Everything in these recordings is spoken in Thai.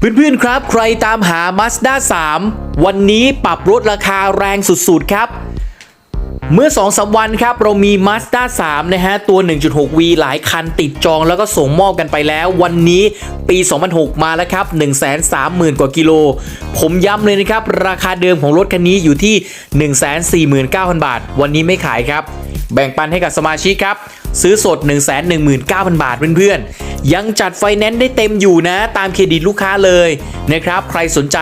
เพื่อนๆครับ ใครตามหา Mazda 3 วันนี้ปรับลดราคาแรงสุดๆครับ เมื่อ2อสวันครับ เรามี Mazda 3 นะฮะ ตัว 1.6V หลายคันติดจองแล้วก็ส่งมอบกันไปแล้ว วันนี้ปี 2006 มาแล้วครับ 130,000 กว่ากิโล ผมย้ำเลยนะครับ ราคาเดิมของรถคันนี้อยู่ที่ 149,000 บาท วันนี้ไม่ขายครับ แบ่งปันให้กับสมาชิกครับ ซื้อสด 119,000 บาทเพื่อนๆ ยังจัดไฟแนนซ์ได้เต็มอยู่นะ ตามเครดิตลูกค้าเลยนะครับ ใครสนใจ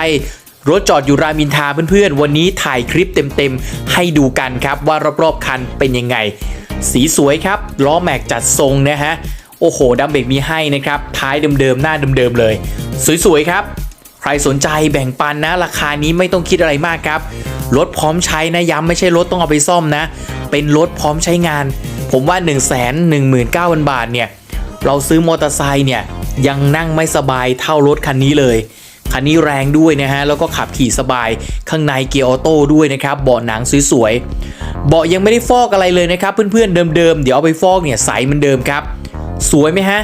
รถจอดอยู่รามินทาเพื่อนๆ วันนี้ถ่ายคลิปเต็มๆ ให้ดูกันครับว่ารอบๆคันเป็นยังไง สีสวยครับ ล้อแม็กจัดทรงนะฮะ โอ้โหดัมเบกมีให้นะครับ ท้ายเดิมๆ หน้าเดิมๆ เลย สวยๆ ครับ ใครสนใจแบ่งปันนะ ราคานี้ไม่ต้องคิดอะไรมากครับ รถพร้อมใช้นะ ย้ำไม่ใช่รถต้องเอาไปซ่อมนะ เป็นรถพร้อมใช้งาน ผมว่า 1 1 9 0 0 0 บาทเนี่ย เราซื้อมอเตอร์ไซค์เนี่ยยังนั่งไม่สบายเท่ารถคันนี้เลย คันนี้แรงด้วยนะฮะ แล้วก็ขับขี่สบายข้างในเกียร์ออโต้ด้วยนะครับเบาะหนังสวยๆเบาะยังไม่ได้ฟอกอะไรเลยนะครับ เพื่อนๆเดิมๆเดี๋ยวเอาไปฟอกเนี่ยใสเหมือนเดิมครับ สวยไหมฮะ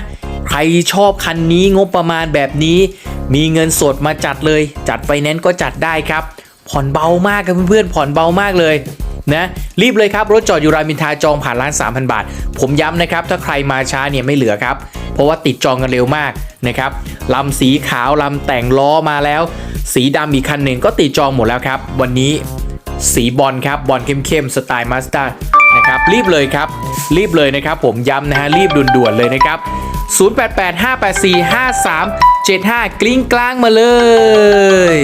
ใครชอบคันนี้งบประมาณแบบนี้ มีเงินสดมาจัดเลย จัดไฟแนนซ์ก็จัดได้ครับ ผ่อนเบามากครับเพื่อนๆผ่อนเบามากเลย นะรีบเลยครับ รถจอดอยู่รามอินทาจองผ่านร้าน3,000 บาท ผมย้ำนะครับ ถ้าใครมาช้าเนี่ยไม่เหลือครับ เพราะว่าติดจองกันเร็วมากนะครับลำสีขาวลำแต่งล้อมาแล้ว สีดำอีกคันหนึ่งก็ติดจองหมดแล้วครับ วันนี้สีบอลครับบอลเข้มๆสไตล์มาส d านะครับรีบเลยครับ รีบเลยนะครับ ผมย้ำนะฮะรีบด่วนๆเลยนะครับ 0885845375 กลิ้งกลางมาเลย